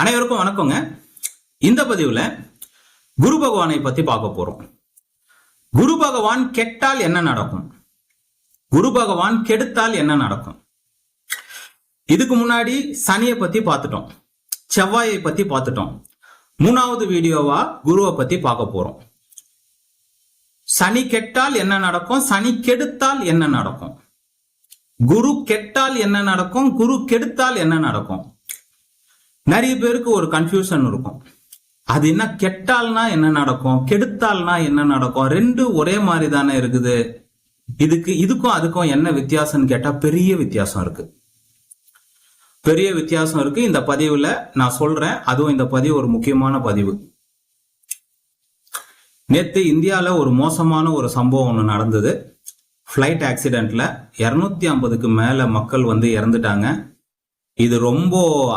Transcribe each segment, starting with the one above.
அனைவருக்கும் வணக்கங்க. இந்த பதிவுல குரு பகவானை பத்தி பார்க்க போறோம். குரு பகவான் கெட்டால் என்ன நடக்கும்? குரு பகவான் கெடுத்தால் என்ன நடக்கும்? இதுக்கு முன்னாடி சனியை பத்தி பார்த்துட்டோம். செவ்வாயை பத்தி பார்த்துட்டோம். மூணாவது வீடியோவா குருவை பத்தி பார்க்க போறோம். சனி கெட்டால் என்ன நடக்கும்? சனி கெடுத்தால் என்ன நடக்கும்? குரு கெட்டால் என்ன நடக்கும்? குரு கெடுத்தால் என்ன நடக்கும்? நிறைய பேருக்கு ஒரு கன்ஃபியூஷன் இருக்கும். அது என்ன கெட்டால்னா என்ன நடக்கும்? கெடுத்தால்னா என்ன நடக்கும்? ரெண்டு ஒரே மாதிரி தானே இருக்குது. இதுக்கு இதுக்கும் அதுக்கும் என்ன வித்தியாசம்னு கேட்டா பெரிய வித்தியாசம் இருக்கு. பெரிய வித்தியாசம் இருக்கு. இந்த பதிவுல நான் சொல்றேன். அதுவும் இந்த பதிவு ஒரு முக்கியமான பதிவு. நேத்து இந்தியால ஒரு மோசமான ஒரு சம்பவம் ஒன்று நடந்தது. ஃப்ளைட் ஆக்சிடென்ட்ல இரநூத்தி ஐம்பதுக்கு மேல மக்கள் வந்து இறந்துட்டாங்க. இது ரொம்ப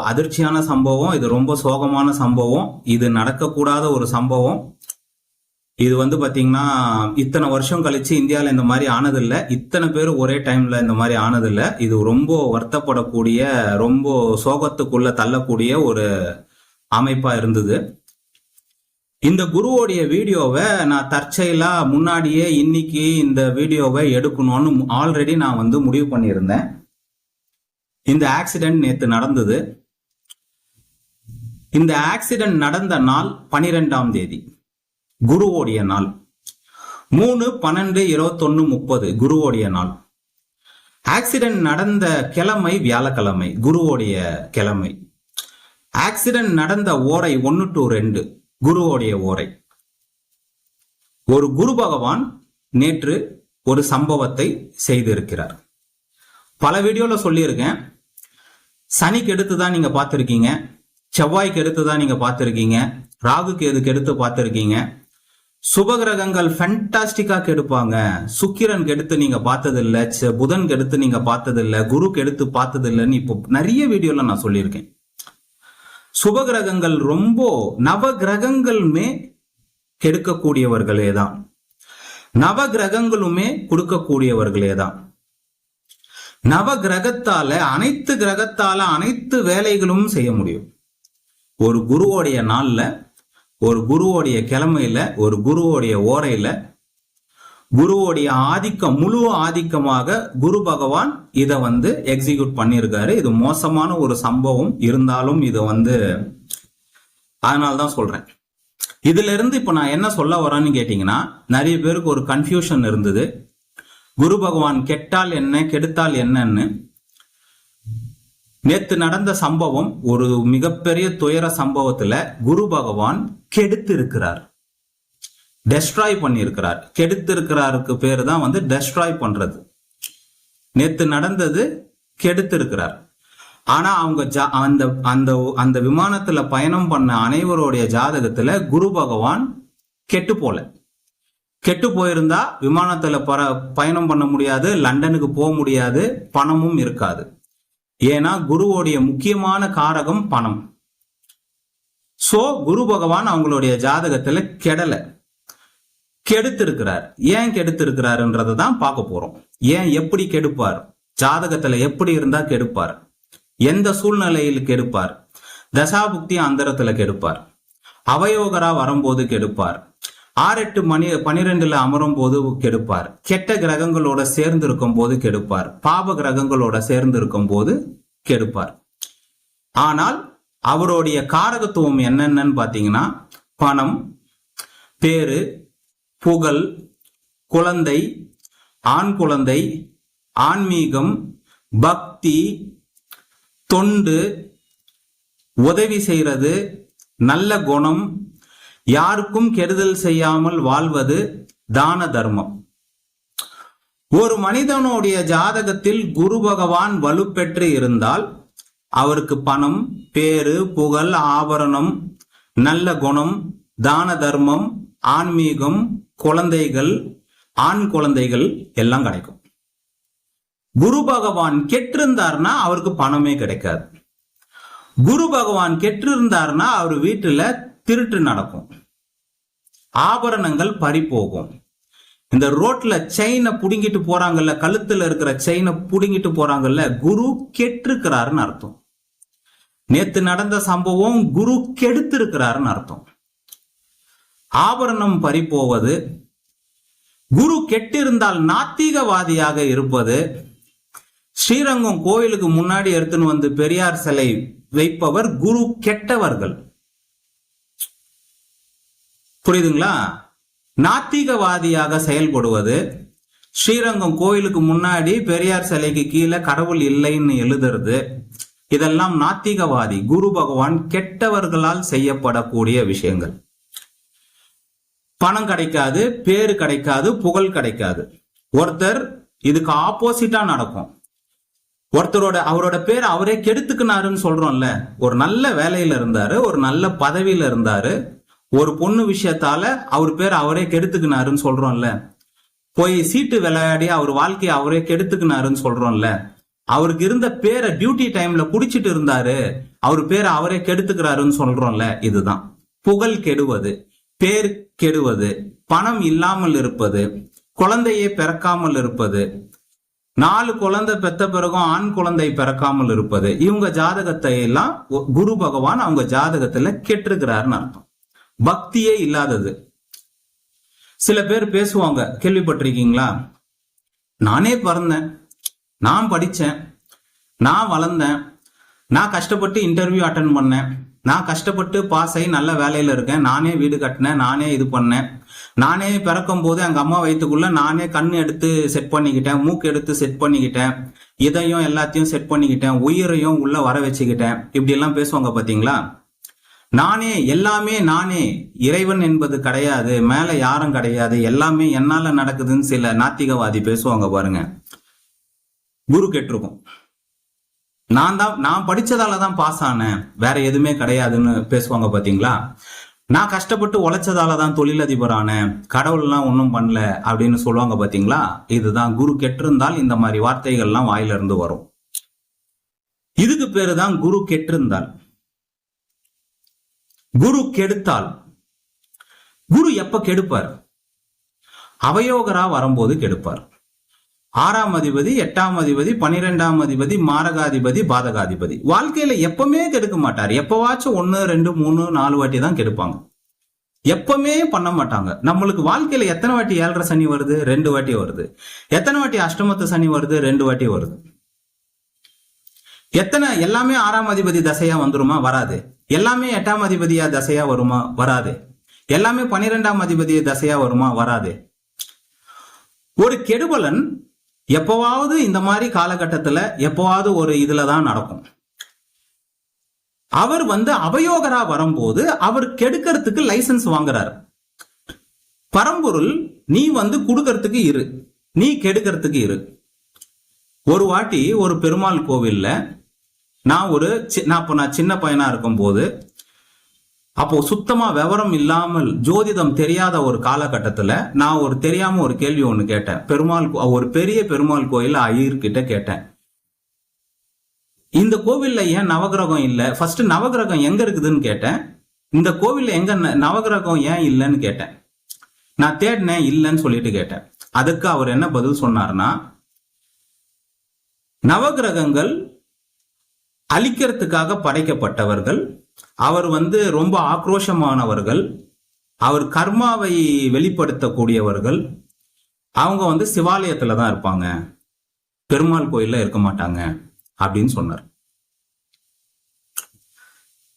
அதிர்ச்சியான சம்பவம் இது ரொம்ப சோகமான சம்பவம் இது நடக்கக்கூடாத ஒரு சம்பவம். இது வந்து பாத்தீங்கன்னா இத்தனை வருஷம் கழிச்சு இந்தியாவில் இந்த மாதிரி ஆனதில்லை. இத்தனை பேர் ஒரே டைம்ல இந்த மாதிரி ஆனதில்லை. இது ரொம்ப வருத்தப்படக்கூடிய ரொம்ப சோகத்துக்குள்ள தள்ளக்கூடிய ஒரு அமைப்பா இருந்தது. இந்த குருவோடைய வீடியோவை நான் தற்செயலா முன்னாடியே இன்னைக்கு இந்த வீடியோவை எடுக்கணும்னு ஆல்ரெடி நான் வந்து முடிவு பண்ணியிருந்தேன். இந்த ஆக்சிடென்ட் நேத்து நடந்தது. இந்த ஆக்சிடென்ட் நடந்த நாள் பனிரெண்டாம் தேதி. குருவோடைய நாள். மூணு பன்னெண்டு இருபத்தொன்னு முப்பது குருவோடைய நாள். ஆக்சிடென்ட் நடந்த கிழமை வியாழக்கிழமை குருவோடைய கிழமை. ஆக்சிடென்ட் நடந்த ஓரை ஒன்னு டு ரெண்டு குருவோடைய ஓரை. ஒரு குரு பகவான் நேற்று ஒரு சம்பவத்தை செய்திருக்கிறார். பல வீடியோவில் சொல்லியிருக்கேன். சனிக்கு எடுத்து தான் நீங்கள் பார்த்துருக்கீங்க. செவ்வாய்க்கு எடுத்து தான் நீங்கள் பார்த்துருக்கீங்க. ராகுக்கு எதுக்கு எடுத்து பார்த்துருக்கீங்க. சுபகிரகங்கள் ஃபென்டாஸ்டிக்காக கெடுப்பாங்க. சுக்கிரன் கெடுத்து நீங்க பார்த்ததில்ல. ச புதன் கெடுத்து நீங்க பார்த்ததில்ல. குரு கெடுத்து பார்த்ததில்லைன்னு இப்போ நிறைய வீடியோல நான் சொல்லியிருக்கேன். சுபகிரகங்கள் ரொம்ப நவ கிரகங்களுமே கெடுக்கக்கூடியவர்களே தான். நவ கிரகங்களுமே கொடுக்கக்கூடியவர்களே தான். நவ கிரகத்தால அனைத்து கிரகத்தால அனைத்து வேலைகளும் செய்ய முடியும். ஒரு குருவோடைய நாள்ல ஒரு குருவோடைய கிழமையில ஒரு குருவோடைய ஓரையில குருவோடைய ஆதிக்கம் முழு ஆதிக்கமாக குரு பகவான் இதை வந்து எக்ஸிக்யூட் பண்ணியிருக்காரு. இது மோசமான ஒரு சம்பவம் இருந்தாலும் இது வந்து அதனால தான் சொல்றேன். இதுல இருந்து இப்ப நான் என்ன சொல்ல வரேன்னு கேட்டீங்கன்னா நிறைய பேருக்கு ஒரு கன்ஃபியூஷன் இருந்தது. குரு பகவான் கெட்டால் என்ன கெடுத்தால் என்னன்னு. நேத்து நடந்த சம்பவம் ஒரு மிகப்பெரிய துயர சம்பவத்துல குரு பகவான் கெடுத்து இருக்கிறார் டெஸ்ட்ராய் பண்ணியிருக்கிறார். கெடுத்து இருக்கிறாருக்கு தான் வந்து டெஸ்ட்ராய் பண்றது. நேத்து நடந்தது கெடுத்து இருக்கிறார் ஆனா அவங்க ஜா- அந்த அந்த அந்த விமானத்துல பயணம் பண்ண அனைவருடைய ஜாதகத்துல குரு பகவான் கெட்டு போல. கெட்டு போயிருந்தா விமானத்துல பயணம் பண்ண முடியாது லண்டனுக்கு போக முடியாது பணமும் இருக்காது. ஏன்னா குருவோடைய முக்கியமான காரகம் பணம். சோ குரு பகவான் அவங்களுடைய ஜாதகத்துல கெடல. கெடுத்திருக்கிறார். ஏன் கெடுத்திருக்கிறாருன்றதை தான் பார்க்க போறோம். ஏன் எப்படி கெடுப்பார்? ஜாதகத்துல எப்படி இருந்தா கெடுப்பார்? எந்த சூழ்நிலையில் கெடுப்பார்? தசாபுக்தி அந்தரத்துல கெடுப்பார். அவயோகரா வரும்போது கெடுப்பார். ஆறெட்டு மணி பனிரெண்டுல அமரும் போது கெடுப்பார். கெட்ட கிரகங்களோட சேர்ந்து இருக்கும் போது கெடுப்பார். பாப கிரகங்களோட சேர்ந்து இருக்கும் போது கெடுப்பார். ஆனால் அவருடைய காரகத்துவம் என்னென்னன்னு பார்த்தீங்கன்னா பணம் பேரு புகழ் குழந்தை ஆண் குழந்தை ஆன்மீகம் பக்தி தொண்டு உதவி செய்கிறது நல்ல குணம் யாருக்கும் கெடுதல் செய்யாமல் வாழ்வது தான தர்மம். ஒரு மனிதனுடைய ஜாதகத்தில் குரு பகவான் வலுப்பெற்று இருந்தால் அவருக்கு பணம் பேரு புகழ் ஆபரணம் நல்ல குணம் தான தர்மம் ஆன்மீகம் குழந்தைகள் ஆண் குழந்தைகள் எல்லாம் கிடைக்கும். குரு பகவான் கெட்டிருந்தார்னா அவருக்கு பணமே கிடைக்காது. குரு பகவான் கெட்டிருந்தார்னா அவர் வீட்டுல திருட்டு நடக்கும். ஆபரணங்கள் பறி போகும் இந்த ரோட்ல செயினை புடுங்கிட்டு போறாங்கல்ல கழுத்துல இருக்கிற செயினை புடுங்கிட்டு போறாங்கல்ல குரு கெட்டிருக்கிறாருன்னு அர்த்தம். நேத்து நடந்த சம்பவம் குரு கெடுத்திருக்கிறாருன்னு அர்த்தம். ஆபரணம் பறிப்போவது குரு கெட்டிருந்தால் நாத்திகவாதியாக இருப்பது ஸ்ரீரங்கம் கோயிலுக்கு முன்னாடி எடுத்துன்னு வந்து பெரியார் சிலை வைப்பவர் குரு கெட்டவர்கள். புரியுதுங்களா? நாத்திகவாதியாக செயல்படுவது ஸ்ரீரங்கம் கோயிலுக்கு முன்னாடி பெரியார் சிலைக்கு கீழே கடவுள் இல்லைன்னு எழுதுறது இதெல்லாம் நாத்திகவாதி குரு பகவான் கெட்டவர்களால் செய்யப்படக்கூடிய விஷயங்கள். பணம் கிடைக்காது பேரு கிடைக்காது புகழ் கிடைக்காது. ஒருத்தர் இதுக்கு ஆப்போசிட்டா நடக்கும். ஒருத்தரோட அவரோட பேர் அவரே கெடுத்துக்கினாருன்னு சொல்றோம்ல ஒரு நல்ல வேலையில இருந்தாரு ஒரு நல்ல பதவியில இருந்தாரு ஒரு பொண்ணு விஷயத்தால அவர் பேர் அவரே கெடுத்துக்கினாருன்னு சொல்றோம்ல. போய் சீட்டு விளையாடி அவர் வாழ்க்கையை அவரே கெடுத்துக்கினாருன்னு சொல்றோம்ல. அவருக்கு இருந்த பேரை டியூட்டி டைம்ல குடிச்சிட்டு இருந்தாரு. அவர் பேரை அவரே கெடுத்துக்கிறாருன்னு சொல்றோம்ல. இதுதான். புகழ் கெடுவது பேர் கெடுவது பணம் இல்லாமல் இருப்பது குழந்தையை பிறக்காமல் இருப்பது நாலு குழந்தை பெத்த பிறகும் ஆண் குழந்தை பிறக்காமல் இருப்பது. இவங்க ஜாதகத்தை எல்லாம் குரு பகவான் அவங்க ஜாதகத்துல கெட்டிருக்கிறாருன்னு அர்த்தம். பக்தியே இல்லாதது. சில பேர் பேசுவாங்க கேள்விப்பட்டிருக்கீங்களா? நானே பிறந்தேன் நான் படித்தேன் நான் வளர்ந்தேன் நான் கஷ்டப்பட்டு இன்டர்வியூ அட்டன் பண்ணேன் நான் கஷ்டப்பட்டு பாஸ் ஆகி நல்ல வேலையில் இருக்கேன் நானே வீடு கட்டினேன் நானே இது பண்ணேன். நானே பிறக்கும் போது எங்கள் அம்மா வயிற்றுக்குள்ளே நானே கண் எடுத்து செட் பண்ணிக்கிட்டேன் மூக்கு எடுத்து செட் பண்ணிக்கிட்டேன் இதையும் எல்லாத்தையும் செட் பண்ணிக்கிட்டேன் உயிரையும் உள்ளே வர வச்சுக்கிட்டேன். இப்படியெல்லாம் பேசுவாங்க பார்த்தீங்களா நானே எல்லாமே நானே. இறைவன் என்பது கிடையாது மேல யாரும் கிடையாது எல்லாமே என்னால நடக்குதுன்னு சில நாத்திகவாதி பேசுவாங்க பாருங்க. குரு கெட்டிருக்கும். நான் தான் நான் படிச்சதால தான் பாஸ் ஆனேன். வேற எதுவுமே கிடையாதுன்னு பேசுவாங்க பாத்தீங்களா? நான் கஷ்டப்பட்டு உழைச்சதால தான் தொழிலதிபர் ஆனேன் கடவுள்லாம் ஒன்றும் பண்ணல அப்படின்னு சொல்லுவாங்க பாத்தீங்களா? இதுதான் குரு கெட்டிருந்தால் இந்த மாதிரி வார்த்தைகள்லாம் வாயிலிருந்து வரும். இதுக்கு பேரு தான் குரு கெட்டிருந்தால். குரு கெடுத்தால் குரு எப்ப கெடுப்பார்? அவயோகரா வரும்போது கெடுப்பார். ஆறாம் அதிபதி எட்டாம் அதிபதி பனிரெண்டாம் அதிபதி மாரகாதிபதி பாதகாதிபதி. வாழ்க்கையில எப்பவுமே கெடுக்க மாட்டார். எப்பவாச்சும் ஒன்னு ரெண்டு மூணு நாலு வாட்டி தான் கெடுப்பாங்க. எப்பவுமே பண்ண மாட்டாங்க. நம்மளுக்கு வாழ்க்கையில எத்தனை வாட்டி ஏழரை சனி வருது? ரெண்டு வாட்டி வருது. எத்தனை வாட்டி அஷ்டமத்து சனி வருது? ரெண்டு வாட்டி வருது. எத்தனை எல்லாமே ஆறாம் அதிபதி தசையா வந்துருமா? வராது. எல்லாமே எட்டாம் அதிபதியா தசையா வருமா? வராது. எல்லாமே பனிரெண்டாம் அதிபதி தசையா வருமா? வராது. ஒரு கெடுபலன் எப்பவாவது இந்த மாதிரி காலகட்டத்துல எப்பவாவது ஒரு இதுல தான் நடக்கும். அவர் வந்து அபயோகரா வரும்போது அவர் கெடுக்கிறதுக்கு லைசன்ஸ் வாங்குறாரு. பரம்பொருள் நீ வந்து கொடுக்கறதுக்கு இரு. நீ கெடுக்கிறதுக்கு இரு. ஒரு வாட்டி ஒரு பெருமாள் கோவில்ல நான் ஒரு சி- நான் அப்போ நான் சின்ன பையனா இருக்கும்போது அப்போ சுத்தமா விவரம் இல்லாமல் ஜோதிடம் தெரியாத ஒரு காலகட்டத்துல நான் ஒரு தெரியாம ஒரு கேள்வி ஒண்ணு கேட்டேன். பெருமாள் ஒரு பெரிய பெருமாள் கோயில் ஐயர்கிட்ட கேட்டேன். இந்த கோவில்ல ஏன் நவகிரகம் இல்ல? ஃபர்ஸ்ட் நவகிரகம் எங்க இருக்குதுன்னு கேட்டேன். இந்த கோவில்ல எங்க நவகிரகம் ஏன் இல்லைன்னு கேட்டேன். நான் தேடினேன் இல்லைன்னு சொல்லிட்டு கேட்டேன். அதுக்கு அவர் என்ன பதில் சொன்னார்னா நவகிரகங்கள் அழிக்கிறதுக்காக படைக்கப்பட்டவர்கள் அவர் வந்து ரொம்ப ஆக்ரோஷமானவர்கள் அவர் கர்மாவை வெளிப்படுத்தக்கூடியவர்கள் அவங்க வந்து சிவாலயத்துல தான் இருப்பாங்க. பெருமாள் கோயில்ல இருக்க மாட்டாங்க அப்படின்னு சொன்னார்.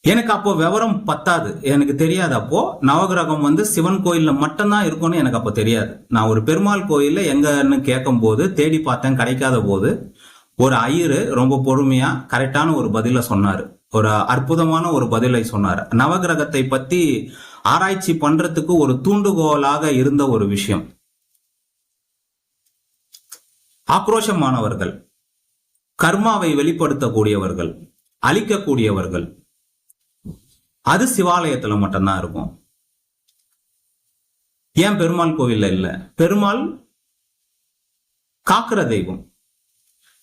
எனக்கு அப்போ விவரம் பத்தாது. எனக்கு தெரியாது அப்போ. நவகிரகம் வந்து சிவன் கோயில்ல மட்டும்தான் இருக்கும்னு எனக்கு அப்போ தெரியாது. நான் ஒரு பெருமாள் கோயில்ல எங்கன்னு கேட்கும் போது தேடி பார்த்தேன் கிடைக்காத போது ஒரு ஐயரு ரொம்ப பொறுமையா கரெக்டான ஒரு பதில சொன்னாரு. ஒரு அற்புதமான ஒரு பதிலை சொன்னார். நவகிரகத்தை பத்தி ஆராய்ச்சி பண்றதுக்கு ஒரு தூண்டுகோலாக இருந்த ஒரு விஷயம். ஆக்ரோஷமானவர்கள் கர்மாவை வெளிப்படுத்தக்கூடியவர்கள் அழிக்கக்கூடியவர்கள். அது சிவாலயத்துல மட்டும்தான் இருக்கும். ஏன் பெருமாள் கோவில்ல இல்ல? பெருமாள் காக்கிற தெய்வம்.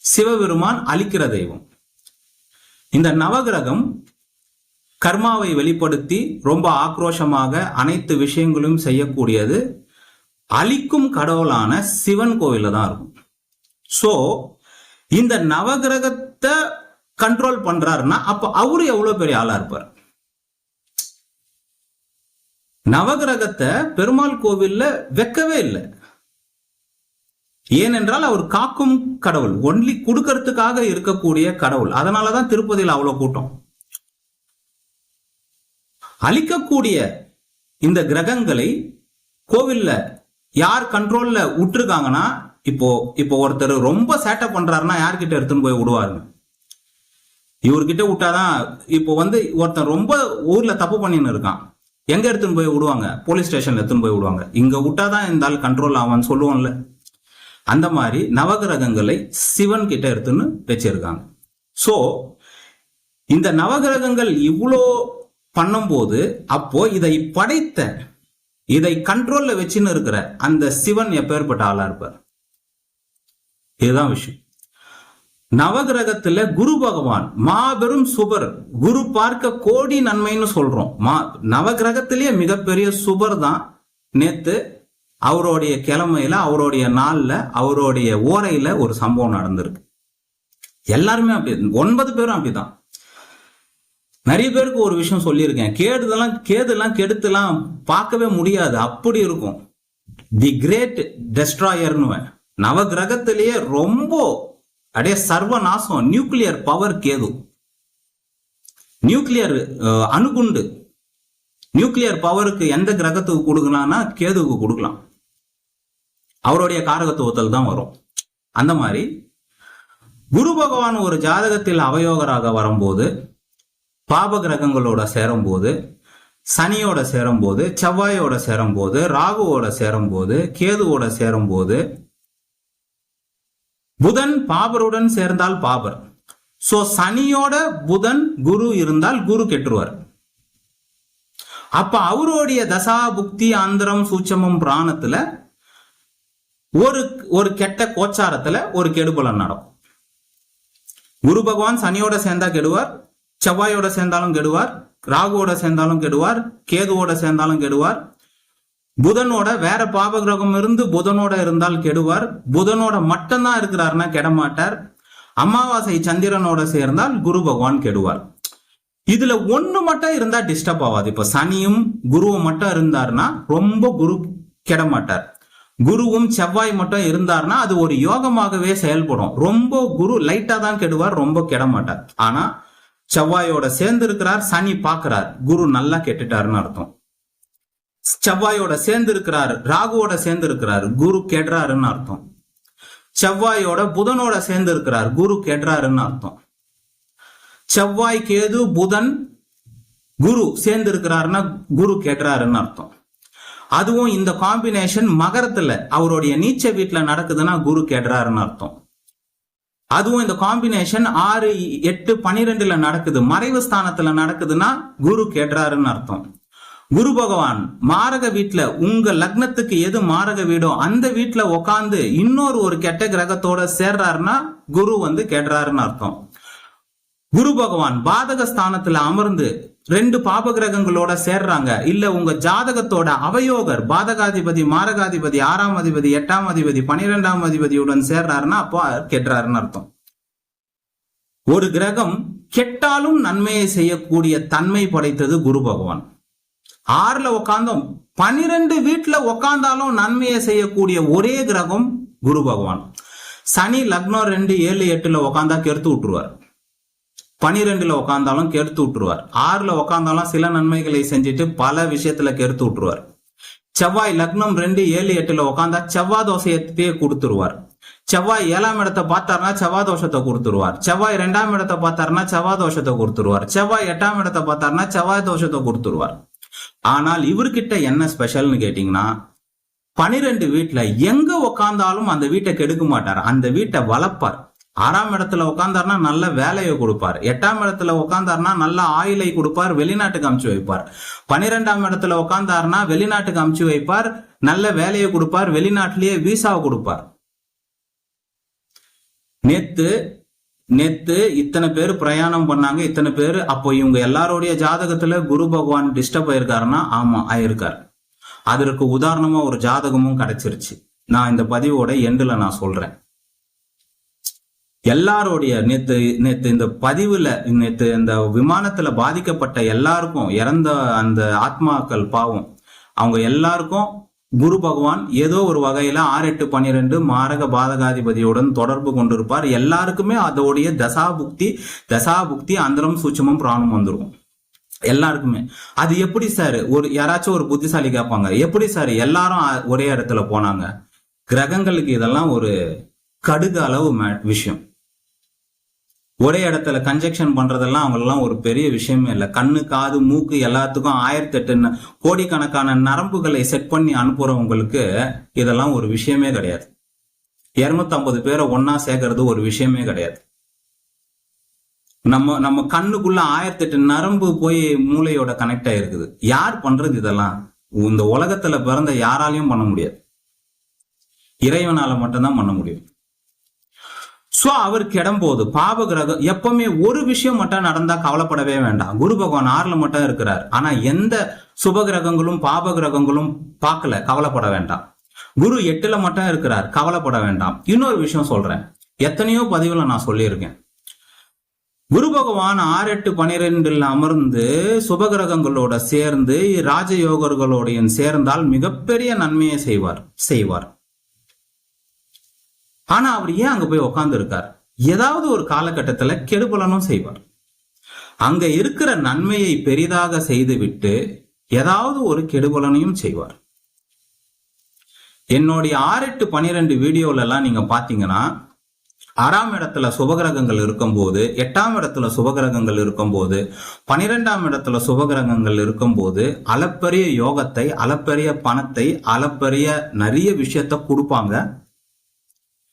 சிவபெருமான் அழிக்கிற தெய்வம். இந்த நவகிரகம் கர்மாவை வெளிப்படுத்தி ரொம்ப ஆக்ரோஷமாக அனைத்து விஷயங்களையும் செய்யக்கூடியது. அழிக்கும் கடவுளான சிவன் கோவில தான் இருக்கும். சோ இந்த நவகிரகத்தை கண்ட்ரோல் பண்றாருன்னா அப்ப அவரு எவ்வளவு பெரிய ஆளா இருப்பார்? நவகிரகத்தை பெருமாள் கோவில்ல வைக்கவே இல்லை. ஏனென்றால் அவர் காக்கும் கடவுள் ஒன்லி கொடுக்கறதுக்காக இருக்கக்கூடிய கடவுள். அதனாலதான் திருப்பதியில் அவ்வளவு கூட்டம். அழிக்கக்கூடிய இந்த கிரகங்களை கோவில்ல யார் கண்ட்ரோல்ல விட்டுருக்காங்கன்னா இப்போ இப்போ ஒருத்தர் ரொம்ப சேட்டை பண்றாருன்னா யார்கிட்ட எடுத்துன்னு போய் விடுவாருங்க? இவர்கிட்ட விட்டாதான் இப்போ வந்து ஒருத்தன் ரொம்ப ஊர்ல தப்பு பண்ணின்னு இருக்கான். எங்க எடுத்துன்னு போய் விடுவாங்க? போலீஸ் ஸ்டேஷன்ல எடுத்துன்னு போய் விடுவாங்க. இங்க விட்டாதான் இந்த ஆள் கண்ட்ரோல் ஆவான்னு சொல்லுவோம்ல. அந்த மாதிரி நவகிரகங்களை சிவன் கிட்ட எடுத்துன்னு வச்சிருக்காங்க. சோ இந்த நவகிரகங்கள் இவ்வளோ பண்ணும்போது அப்போ இதை படைத்த இதை கண்ட்ரோல்ல வச்சுன்னு இருக்கிற அந்த சிவன் எப்பேற்பட்ட ஆளா இருப்பார்? இதுதான் விஷயம். நவகிரகத்துல குரு பகவான் மாபெரும் சுபர் குரு பார்க்க கோடி நன்மைன்னு சொல்றோம். மா நவகிரகத்திலேயே மிகப்பெரிய சுபர் தான் நேத்து அவருடைய கிழமையில அவருடைய நாளில் அவருடைய ஓரையில ஒரு சம்பவம் நடந்திருக்கு. எல்லாருமே அப்படி ஒன்பது பேரும் அப்படிதான் நிறைய பேருக்கு ஒரு விஷயம் சொல்லியிருக்கேன். கேடுதெல்லாம் கேதுலாம் கெடுத்துலாம் பார்க்கவே முடியாது. அப்படி இருக்கும். தி கிரேட் டெஸ்ட்ராயர்னு நவகிரகத்திலேயே ரொம்ப அப்படியே சர்வ நாசம் நியூக்ளியர் பவர் கேது. நியூக்ளியர் அணுகுண்டு. நியூக்ளியர் பவருக்கு எந்த கிரகத்துக்கு கொடுக்கலாம்னா கேதுவுக்கு கொடுக்கலாம். அவருடைய காரகத்துவத்தில் தான் வரும். அந்த மாதிரி குரு பகவான் ஒரு ஜாதகத்தில் அவயோகராக வரும்போது பாப கிரகங்களோட சேரும்போது சனியோட சேரும்போது செவ்வாயோட சேரும்போது ராகுவோட சேரும்போது கேதுவோட சேரும்போது புதன் பாபருடன் சேர்ந்தால் பாபர். சோ சனியோட புதன் குரு இருந்தால் குரு கெட்டுருவார். அப்ப அவருடைய தசா புக்தி ஆந்திரம் சூட்சமம் பிராணத்துல ஒரு ஒரு கெட்ட கோச்சாரத்துல ஒரு கெடுபலன் நடக்கும். குரு பகவான் சனியோட சேர்ந்தா கெடுவார் செவ்வாயோட சேர்ந்தாலும் கெடுவார் ராகுவோட சேர்ந்தாலும் கெடுவார் கேதுவோட சேர்ந்தாலும் கெடுவார். புதனோட வேற பாப கிரகம் இருந்து புதனோட இருந்தால் கெடுவார். புதனோட மட்டும்தான் இருக்கிறாருன்னா கெடமாட்டார். அமாவாசை சந்திரனோட சேர்ந்தால் குரு பகவான் கெடுவார். இதுல ஒண்ணு மட்டும் இருந்தா டிஸ்டர்ப் ஆகாது இப்ப சனியும் குருவும் மட்டும் இருந்தாருன்னா ரொம்ப குரு கெடமாட்டார். குருவும் செவ்வாய் மட்டும் இருந்தார்னா அது ஒரு யோகமாகவே செயல்படும். ரொம்ப குரு லைட்டா தான் கெடுவார் ரொம்ப கெட மாட்டார். ஆனா செவ்வாயோட சேர்ந்து இருக்கிறார் சனி பாக்குறார். குரு நல்லா கெட்டுட்டாருன்னு அர்த்தம். செவ்வாயோட சேர்ந்து இருக்கிறார் ராகுவோட சேர்ந்து இருக்கிறார் குரு கெடுறாருன்னு அர்த்தம். செவ்வாயோட புதனோட சேர்ந்து இருக்கிறார் குரு கெடுறாருன்னு அர்த்தம். செவ்வாய் கேது புதன் குரு சேர்ந்து இருக்கிறாருன்னா குரு கெடுறாருன்னு அர்த்தம். அதுவும் இந்த காம்பினேஷன் மகரத்துல அவருடைய நீச்ச வீட்டுல நடக்குதுன்னா குரு கெடுறாருன்னு அர்த்தம். அதுவும் இந்த காம்பினேஷன் ஆறு எட்டு பனிரெண்டுல நடக்குது. மறைவு ஸ்தானத்துல நடக்குதுன்னா குரு கெடுறாருன்னு அர்த்தம். குரு பகவான் மாரக வீட்டுல உங்க லக்னத்துக்கு எது மாரக வீடோ அந்த வீட்டுல உக்காந்து இன்னொரு ஒரு கெட்ட கிரகத்தோட சேர்றாருன்னா குரு வந்து கெடுறாருன்னு அர்த்தம். குரு பகவான் பாதக ஸ்தானத்துல அமர்ந்து ரெண்டு பாப கிரகங்களோட சேர்றாங்க. இல்ல உங்க ஜாதகத்தோட அவயோகர் பாதகாதிபதி மாரகாதிபதி ஆறாம் அதிபதி எட்டாம் அதிபதி பனிரெண்டாம் அதிபதியுடன் சேர்றாருன்னா அப்போ கெட்டுறாருன்னு அர்த்தம். ஒரு கிரகம் கெட்டாலும் நன்மையை செய்யக்கூடிய தன்மை படைத்தது குரு பகவான். ஆறுல உக்காந்தோம். பனிரெண்டு வீட்டுல உக்காந்தாலும் நன்மையை செய்யக்கூடிய ஒரே கிரகம் குரு பகவான். சனி லக்னம் ரெண்டு ஏழு எட்டுல உக்காந்தா கெடுத்து விட்டுருவார். பனிரெண்டுல உக்காந்தாலும் கெடுத்து விட்டுருவார். ஆறுல உக்காந்தாலும் சில நன்மைகளை செஞ்சுட்டு பல விஷயத்துல கெடுத்து விட்டுருவார். செவ்வாய் லக்னம் ரெண்டு ஏழு எட்டுல உக்காந்தா செவ்வாய் தோசையத்தையே கொடுத்துருவார். செவ்வாய் ஏழாம் இடத்தை பார்த்தாருன்னா செவ்வாய் தோஷத்தை கொடுத்துருவார். செவ்வாய் ரெண்டாம் இடத்தை பார்த்தாருன்னா செவ்வாய் தோஷத்தை கொடுத்துருவார். செவ்வாய் எட்டாம் இடத்தை பார்த்தாருன்னா செவ்வாய் தோஷத்தை கொடுத்துருவார். ஆனால் இவர்கிட்ட என்ன ஸ்பெஷல்னு கேட்டீங்கன்னா பனிரெண்டு வீட்டுல எங்க உக்காந்தாலும் அந்த வீட்டை கெடுக்க மாட்டார். அந்த வீட்டை வளர்ப்பார். ஆறாம் இடத்துல உட்காந்தார்னா நல்ல வேலையை கொடுப்பார். எட்டாம் இடத்துல உட்காந்தார்னா நல்ல ஆயிலை கொடுப்பார் வெளிநாட்டுக்கு அமுச்சு வைப்பார். பனிரெண்டாம் இடத்துல உட்காந்தார்னா வெளிநாட்டுக்கு அமுச்சு வைப்பார் நல்ல வேலையை கொடுப்பார் வெளிநாட்டிலேயே விசாவை கொடுப்பார். நேத்து நேத்து இத்தனை பேர் பிரயாணம் பண்ணாங்க இத்தனை பேர் அப்போ இவங்க எல்லாருடைய ஜாதகத்துல குரு பகவான் டிஸ்டர்ப் ஆயிருக்காருன்னா ஆமா ஆயிருக்கார். அதற்கு உதாரணமா ஒரு ஜாதகமும் கிடைச்சிருச்சு. நான் இந்த பதிவோட எண்டுல நான் சொல்றேன். எல்லாருடைய நேத்து நேத்து இந்த பதிவுல நேத்து இந்த விமானத்துல பாதிக்கப்பட்ட எல்லாருக்கும் இறந்த அந்த ஆத்மாக்கள் பாவம். அவங்க எல்லாருக்கும் குரு பகவான் ஏதோ ஒரு வகையில ஆறு எட்டு பன்னிரெண்டு மாரக பாதகாதிபதியுடன் தொடர்பு கொண்டிருப்பார். எல்லாருக்குமே அதோடைய தசாபுக்தி தசாபுக்தி அந்தரம் சூட்சமும் பிராணம் வந்துடும் எல்லாருக்குமே. அது எப்படி சார்? ஒரு யாராச்சும் ஒரு புத்திசாலி கேட்பாங்க எப்படி சார் எல்லாரும் ஒரே இடத்துல போனாங்க? கிரகங்களுக்கு இதெல்லாம் ஒரு கடுகு அளவு விஷயம். ஒரே இடத்துல கன்ஜெக்ஷன் பண்றதெல்லாம் அவங்களெல்லாம் ஒரு பெரிய விஷயமே இல்லை. கண்ணு காது மூக்கு எல்லாத்துக்கும் ஆயிரத்தி எட்டு கோடிக்கணக்கான நரம்புகளை செட் பண்ணி அனுப்புறவங்களுக்கு இதெல்லாம் ஒரு விஷயமே கிடையாது. 250 பேரை ஒன்னா சேர்க்கறது ஒரு விஷயமே கிடையாது. நம்ம நம்ம கண்ணுக்குள்ள ஆயிரத்தி எட்டு நரம்பு போய் மூளையோட கனெக்ட் ஆயிருக்குது. யார் பண்றது இதெல்லாம்? இந்த உலகத்துல பிறந்த யாராலையும் பண்ண முடியாது. இறைவனால மட்டும்தான் பண்ண முடியும். சோ அவர் கிடம்போது பாப கிரகம் எப்பவுமே ஒரு விஷயம் மட்டும் நடந்தா கவலைப்படவே வேண்டாம். குரு பகவான் ஆறுல மட்டும் இருக்கிறார். ஆனா எந்த சுப கிரகங்களும் பாப கிரகங்களும் பார்க்கல கவலைப்பட வேண்டாம். குரு எட்டுல மட்டும் இருக்கிறார் கவலைப்பட வேண்டாம். இன்னொரு விஷயம் சொல்றேன். எத்தனையோ பதிவுல நான் சொல்லியிருக்கேன். குரு பகவான் ஆறு எட்டு பனிரெண்டில் அமர்ந்து சுபகிரகங்களோட சேர்ந்து ராஜயோகர்களோடையும் சேர்ந்தால் மிகப்பெரிய நன்மையை செய்வார் செய்வார். ஆனா அவர் ஏன் அங்க போய் உட்கார்ந்து இருக்கார் ஏதாவது ஒரு காலகட்டத்துல கெடுபலனும் செய்வார். அங்க இருக்கிற நன்மையை பெரிதாக செய்துவிட்டு ஏதாவது ஒரு கெடுபலனையும் செய்வார். என்னுடைய ஆறு எட்டு பனிரெண்டு வீடியோல எல்லாம் நீங்க பாத்தீங்கன்னா ஆறாம் இடத்துல சுபகிரகங்கள் இருக்கும்போது எட்டாம் இடத்துல சுபகிரகங்கள் இருக்கும்போது பனிரெண்டாம் இடத்துல சுபகிரகங்கள் இருக்கும்போது அளப்பரிய யோகத்தை அளப்பரிய பணத்தை அளப்பரிய நிறைய விஷயத்த கொடுப்பாங்க.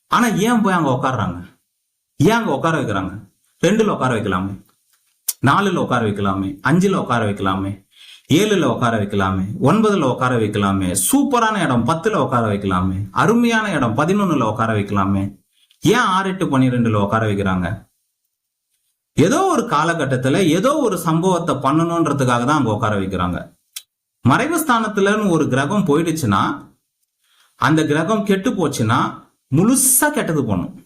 ஆனா ஏன் போய் அங்க உட்கார்றாங்க ஏன் அங்க உட்கார வைக்கிறாங்க? ரெண்டுல உட்கார வைக்கலாமே. நாலுல உட்கார வைக்கலாமே. அஞ்சுல உட்கார வைக்கலாமே. ஏழுல உட்கார வைக்கலாமே. ஒன்பதுல உட்கார வைக்கலாமே. சூப்பரான இடம். பத்துல உட்கார வைக்கலாமே. அருமையான இடம். பதினொன்னுல உட்கார வைக்கலாமே. ஏன் ஆறு எட்டு பன்னிரெண்டுல உட்கார வைக்கிறாங்க? ஏதோ ஒரு காலகட்டத்துல ஏதோ ஒரு சம்பவத்தை பண்ணணுன்றதுக்காக தான் அங்க உட்கார வைக்கிறாங்க. மறைவு ஸ்தானத்துலன்னு ஒரு கிரகம் போயிடுச்சுன்னா அந்த கிரகம் கெட்டு போச்சுன்னா முழுசா கெட்டது பண்ணும்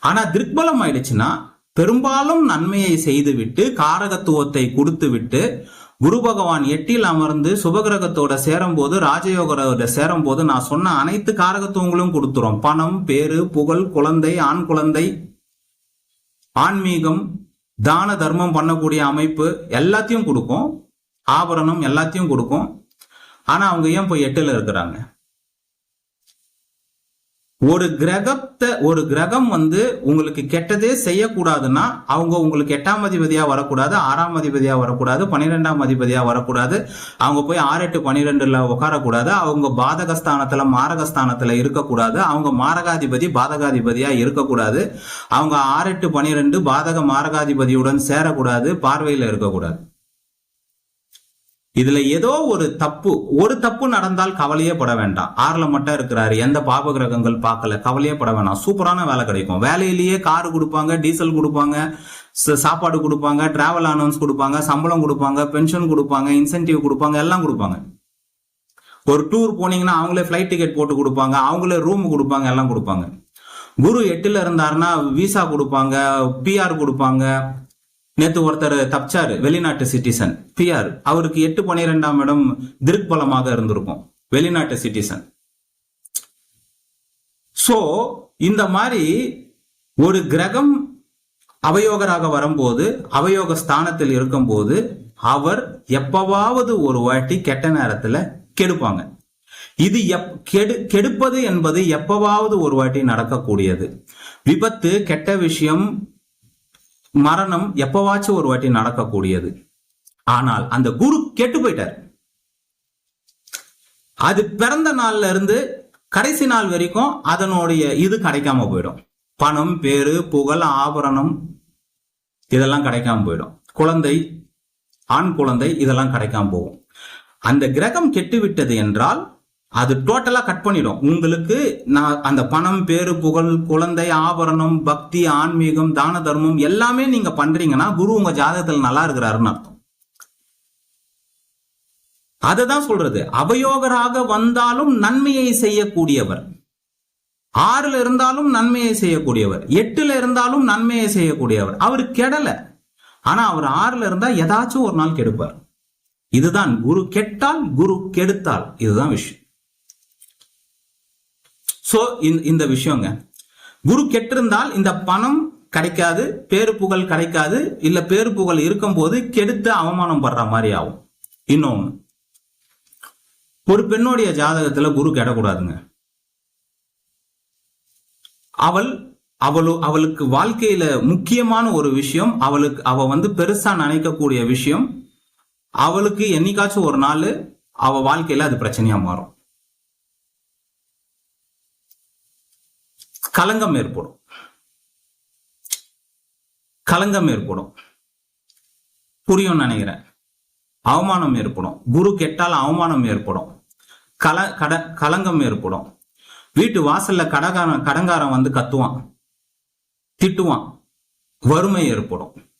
ஆனா திக்பலம் ஆயிடுச்சுன்னா பெரும்பாலும் நன்மையை செய்துவிட்டு காரகத்துவத்தை கொடுத்து விட்டு குரு பகவான் எட்டில் அமர்ந்து சுபகிரகத்தோட சேரும்போது ராஜயோகரோட சேரும்போது நான் சொன்ன அனைத்து காரகத்துவங்களும் கொடுத்துரும். பணம் பேரு புகழ் குழந்தை ஆண் குழந்தை ஆன்மீகம் தான தர்மம் பண்ணக்கூடிய அமைப்பு எல்லாத்தையும் கொடுக்கும். ஆபரணம் எல்லாத்தையும் கொடுக்கும். ஆனா அவங்க ஏன் போய் எட்டில் இருக்கிறாங்க? ஒரு கிரகத்தை ஒரு கிரகம் வந்து உங்களுக்கு கெட்டதே செய்யக்கூடாதுன்னா அவங்க உங்களுக்கு எட்டாம் அதிபதியா வரக்கூடாது ஆறாம் அதிபதியா வரக்கூடாது பன்னிரெண்டாம் அதிபதியா வரக்கூடாது அவங்க போய் ஆறு எட்டு பன்னிரெண்டுல உட்காரக்கூடாது அவங்க பாதகஸ்தானத்துல மாரகஸ்தானத்துல இருக்கக்கூடாது அவங்க மாரகாதிபதி பாதகாதிபதியா இருக்கக்கூடாது அவங்க ஆறு எட்டு பன்னிரெண்டு பாதக மாரகாதிபதியுடன் சேரக்கூடாது பார்வையில இருக்கக்கூடாது. இதுல ஏதோ ஒரு தப்பு ஒரு தப்பு நடந்தால் கவலையே பட வேண்டாம். ஆறுல மட்டும் இருக்கிறாரு. எந்த பாப கிரகங்கள் பார்க்கல. கவலையே பட வேண்டாம் சூப்பரான வேலை கிடைக்கும். வேலையிலேயே கார் கொடுப்பாங்க டீசல் கொடுப்பாங்க சாப்பாடு கொடுப்பாங்க டிராவல் அனௌன்ஸ் கொடுப்பாங்க சம்பளம் கொடுப்பாங்க பென்ஷன் கொடுப்பாங்க இன்சென்டிவ் கொடுப்பாங்க எல்லாம் கொடுப்பாங்க. ஒரு டூர் போனீங்கன்னா அவங்களே ஃப்ளைட் டிக்கெட் போட்டு கொடுப்பாங்க அவங்களே ரூம் கொடுப்பாங்க எல்லாம் கொடுப்பாங்க. குரு எட்டுல இருந்தாருன்னா விசா கொடுப்பாங்க பிஆர் கொடுப்பாங்க நேத்து ஒருத்தர் தப்பிச்சாரு வெளிநாட்டு சிட்டிசன் பிஆர் அவருக்கு எட்டு பன்னிரெண்டாம் இடம் திருக்பலமாக இருந்திருக்கும் வெளிநாட்டு சிட்டிசன் சோ இந்த மாதிரி ஒரு கிரகம் அவயோகராக வரும்போது அவயோக ஸ்தானத்தில் இருக்கும்போது அவர் எப்பவாவது ஒரு வாட்டி கெட்ட நேரத்துல கெடுப்பாங்க. இது எப் கெடு கெடுப்பது என்பது எப்பவாவது ஒரு வாட்டி நடக்கக்கூடியது. விபத்து கெட்ட விஷயம் மரணம் எப்பவாச்சும் ஒரு வாட்டி நடக்கக்கூடியது. ஆனால் அந்த குரு கெட்டு போயிட்டார். அது பிறந்த நாள்ல இருந்து கடைசி நாள் வரைக்கும் அதனுடைய இது கிடைக்காம போயிடும். பணம் பேரு புகழ் ஆபரணம் இதெல்லாம் கிடைக்காம போயிடும். குழந்தை ஆண் குழந்தை இதெல்லாம் கிடைக்காம போகும். அந்த கிரகம் கெட்டு விட்டது என்றால் அது டோட்டலாக கட் பண்ணிடும். உங்களுக்கு நான் அந்த பணம் பேரு புகழ் குழந்தை ஆபரணம் பக்தி ஆன்மீகம் தான தர்மம் எல்லாமே நீங்க பண்றீங்கன்னா குரு உங்க ஜாதகத்தில் நல்லா இருக்கிறாருன்னு அர்த்தம். அதை தான் சொல்றது. அவயோகராக வந்தாலும் நன்மையை செய்யக்கூடியவர். ஆறுல இருந்தாலும் நன்மையை செய்யக்கூடியவர். எட்டுல இருந்தாலும் நன்மையை செய்யக்கூடியவர். அவர் கெடல. ஆனா அவர் ஆறுல இருந்தா ஏதாச்சும் ஒரு நாள் கெடுப்பார். இதுதான் குரு கெட்டால் குரு கெடுத்தால். இதுதான் விஷயம். சோ இந்த விஷயங்க. குரு கெட்டிருந்தால் இந்த பணம் கிடைக்காது பேரு புகழ் கிடைக்காது இல்ல பேரு புகழ் இருக்கும்போது கெடுத்து அவமானம் படுற மாதிரி ஆகும். இன்னொன்னு ஒரு பெண்ணுடைய ஜாதகத்துல குரு கெடக்கூடாதுங்க. அவள் அவளு அவளுக்கு வாழ்க்கையில முக்கியமான ஒரு விஷயம் அவளுக்கு அவ வந்து பெருசா நினைக்கக்கூடிய விஷயம் அவளுக்கு என்னைக்காச்சும் ஒரு நாள் அவ வாழ்க்கையில அது பிரச்சனையா மாறும். களங்கம் ஏற்படும். களங்கம் ஏற்படும். புரியும் நினைக்கிறேன். அவமானம் ஏற்படும். குரு கெட்டால் அவமானம் ஏற்படும். கல கட களங்கம் ஏற்படும். வீட்டு வாசல்ல கடகாரன் கடங்காரன் வந்து கத்துவான். திட்டுவான். வறுமை ஏற்படும்.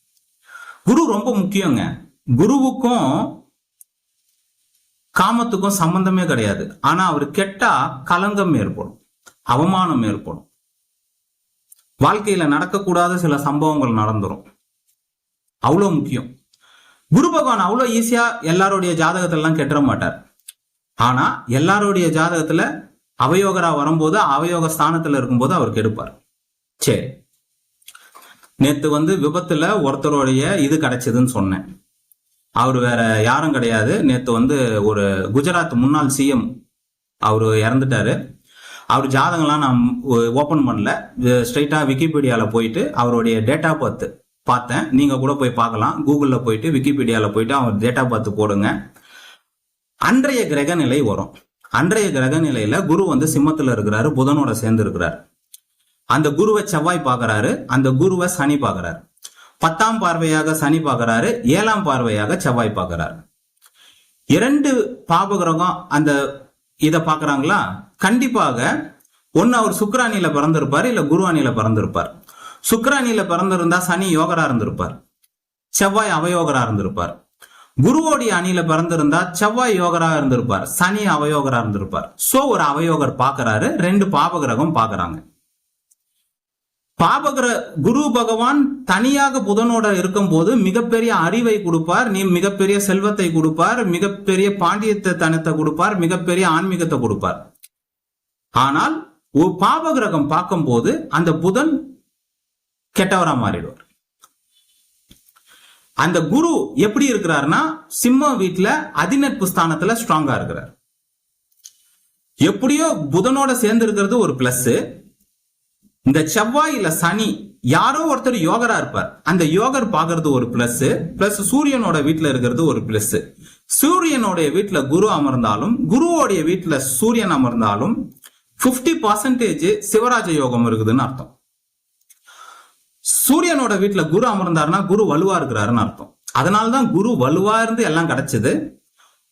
குரு ரொம்ப முக்கியங்க. குருவுக்கும் காமத்துக்கும் சம்பந்தமே கிடையாது. ஆனா அவர் கெட்டா கலங்கம் ஏற்படும். அவமானம் ஏற்படும். வாழ்க்கையில நடக்கக்கூடாத சில சம்பவங்கள் நடந்துரும். அவ்வளோ முக்கியம். குரு பகவான் அவ்வளோ ஈஸியா எல்லாருடைய ஜாதகத்திலாம் கெட்டுற மாட்டார். ஆனா எல்லாருடைய ஜாதகத்துல அவயோகரா வரும்போது அவயோக ஸ்தானத்துல இருக்கும்போது அவர் கெடுப்பார். சரி. நேத்து வந்து விபத்துல ஒருத்தருடைய இது கிடைச்சதுன்னு சொன்னேன். அவர் வேற யாரும் கிடையாது. நேத்து வந்து ஒரு குஜராத் முன்னாள் சிஎம் அவர் இறந்துட்டாரு. அவர் ஜாதகம்லாம் நான் ஓப்பன் பண்ணல. ஸ்ட்ரைட்டாக விக்கிபீடியாவில் போயிட்டு அவருடைய டேட்டா பர்த் பார்த்தேன். நீங்கள் கூட போய் பார்க்கலாம். கூகுளில் போயிட்டு விக்கிபீடியாவில் போயிட்டு அவர் டேட்டா பர்த் போடுங்க. அன்றைய கிரக நிலை வரும். அன்றைய கிரக நிலையில குரு வந்து சிம்மத்தில் இருக்கிறாரு. புதனோட சேர்ந்து இருக்கிறார். அந்த குருவை செவ்வாய் பார்க்கறாரு. அந்த குருவை சனி பார்க்கறாரு. பத்தாம் பார்வையாக சனி பார்க்கறாரு. ஏழாம் பார்வையாக செவ்வாய் பார்க்கறாரு. இரண்டு பாபகிரகம் அந்த இதை பார்க்குறாங்களா? கண்டிப்பாக ஒன்று அவர் சுக்ரானியில் பிறந்திருப்பார் இல்ல குருவானியில் பிறந்திருப்பார். சுக்ரானியில் பிறந்திருந்தா சனி யோகரா இருந்திருப்பார். செவ்வாய் அவயோகரா இருந்திருப்பார். குருவோடைய அணியில பிறந்திருந்தா செவ்வாய் யோகரா இருந்திருப்பார் சனி அவயோகரா இருந்திருப்பார். சோ ஒரு அவயோகர் பாக்குறாரு ரெண்டு பாபகிரகம் பாக்குறாங்க. பாபகிர குரு பகவான் தனியாக புதனோட இருக்கும் போது மிகப்பெரிய அறிவை கொடுப்பார் நீ மிகப்பெரிய செல்வத்தை கொடுப்பார் மிகப்பெரிய பாண்டியத்தை தனத்தை கொடுப்பார் மிகப்பெரிய ஆன்மீகத்தை கொடுப்பார். ஆனால் ஒரு பாபகிரகம் பார்க்கும்போது அந்த புதன் கெட்டவரா மாறிடுவார். அந்த குரு எப்படி இருக்கிறாருன்னா சிம்ம வீட்டுல அதிநட்பு ஸ்தானத்துல ஸ்ட்ராங்கா இருக்கிறார். எப்படியோ புதனோட சேர்ந்து இருக்கிறது ஒரு பிளஸ் இந்த செவ்வாய் இல்ல சனி யாரோ ஒருத்தர் யோகரா இருப்பார். அந்த யோகர் பாக்குறது ஒரு பிளஸ் பிளஸ் சூரியனோட வீட்டுல இருக்கிறது ஒரு பிளஸ் சூரியனுடைய வீட்டுல குரு அமர்ந்தாலும் குருவோடைய வீட்டுல சூரியன் அமர்ந்தாலும் பிப்டி பர்சன்டேஜ் சிவராஜ யோகம் இருக்குதுன்னு அர்த்தம். சூரியனோட வீட்டுல குரு அமர்ந்தாருன்னா குரு வலுவா இருக்கிறாருன்னு அர்த்தம். அதனாலதான் குரு வலுவா இருந்து எல்லாம் கிடைச்சது.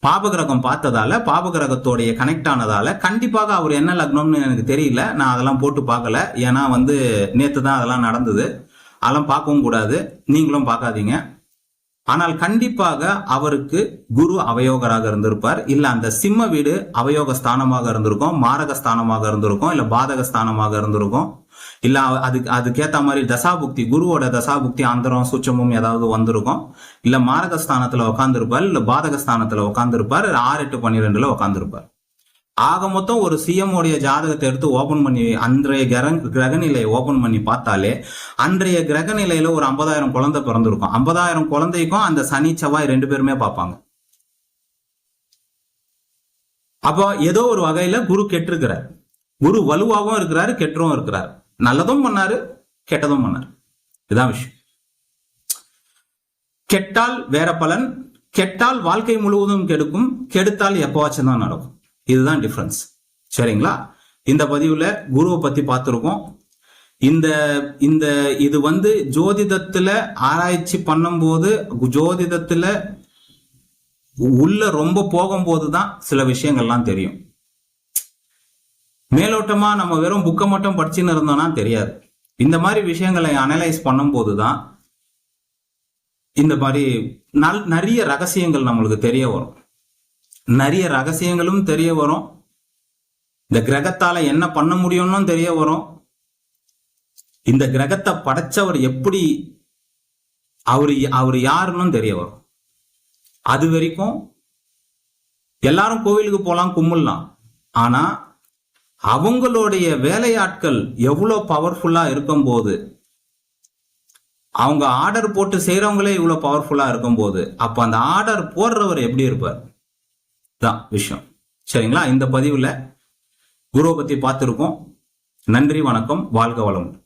பாபகிரகம் பார்த்ததால பாபகிரகத்தோடைய கனெக்ட் ஆனதால கண்டிப்பாக அவர் என்ன லக்னம்னு எனக்கு தெரியல. நான் அதெல்லாம் போட்டு பார்க்கல. ஏன்னா வந்து நேத்து தான் அதெல்லாம் நடந்தது. அதெல்லாம் பார்க்கவும் கூடாது. நீங்களும் பார்க்காதீங்க. ஆனால் கண்டிப்பாக அவருக்கு குரு அவயோகராக இருந்திருப்பார். இல்ல அந்த சிம்ம வீடு அவயோக ஸ்தானமாக இருந்திருக்கும் மாரக ஸ்தானமாக இருந்திருக்கும் இல்ல பாதக ஸ்தானமாக இருந்திருக்கும். இல்ல அதுக்கு அதுக்கேத்த மாதிரி தசாபுக்தி குருவோட தசாபுக்தி அந்தரம் சுச்சமும் ஏதாவது வந்திருக்கும். இல்ல மாரக ஸ்தானத்துல உட்காந்துருப்பார் இல்ல பாதக ஸ்தானத்துல உட்காந்துருப்பார் ஆறு எட்டு பன்னிரெண்டுல உட்காந்துருப்பார் ஆக மொத்தம் ஒரு சிஎம் உடைய ஜாதகத்தை எடுத்து ஓபன் பண்ணி அன்றைய கிரக கிரகநிலையை ஓபன் பண்ணி பார்த்தாலே அன்றைய கிரகநிலையில ஒரு ஐம்பதாயிரம் குழந்தை பிறந்திருக்கும். ஐம்பதாயிரம் குழந்தைக்கும் அந்த சனி செவ்வாய் ரெண்டு பேருமே பார்ப்பாங்க. அப்போ ஏதோ ஒரு வகையில குரு கெட்டிருக்கிறார். குரு வலுவாகவும் இருக்கிறாரு கெட்டரும் இருக்கிறார். நல்லதும் பண்ணாரு கெட்டதும் பண்ணாரு. இதுதான் விஷயம். கெட்டால் வேற பலன் கெட்டால் வாழ்க்கை முழுவதும் கெடுக்கும் கெடுத்தால் எப்பவாச்சும் தான் நடக்கும். இதுதான் டிஃப்ரென்ஸ் சரிங்களா? இந்த பதிவுல குருவை பத்தி பார்த்துருக்கோம். இந்த இந்த இது வந்து ஜோதிடத்துல ஆராய்ச்சி பண்ணும்போது ஜோதிடத்துல உள்ள ரொம்ப போகும்போது தான் சில விஷயங்கள்லாம் தெரியும். மேலோட்டமா நம்ம வெறும் புக்கை மட்டும் படிச்சுன்னு இருந்தோம்னா தெரியாது. இந்த மாதிரி விஷயங்களை அனலைஸ் பண்ணும்போது தான் இந்த மாதிரி நல் நிறைய ரகசியங்கள் நம்மளுக்கு தெரிய வரும். நிறைய ரகசியங்களும் தெரிய வரும். இந்த கிரகத்தால என்ன பண்ண முடியும்னு தெரிய வரும். இந்த கிரகத்தை படைச்சவர் எப்படி அவர் அவர் யாருன்னு தெரிய வரும். அது வரைக்கும் எல்லாரும் கோவிலுக்கு போகலாம் கும்பிடலாம். ஆனா அவங்களுடைய வேலையாட்கள் எவ்வளோ பவர்ஃபுல்லா இருக்கும்போது அவங்க ஆர்டர் போட்டு செய்யறவங்களே இவ்வளோ பவர்ஃபுல்லா இருக்கும்போது அப்ப அந்த ஆர்டர் போடுறவர் எப்படி இருப்பார்? தான் விஷயம். சரிங்களா? இந்த பதிவில் குருவை பற்றி பார்த்துருக்கோம். நன்றி வணக்கம் வாழ்க வளமுடன்.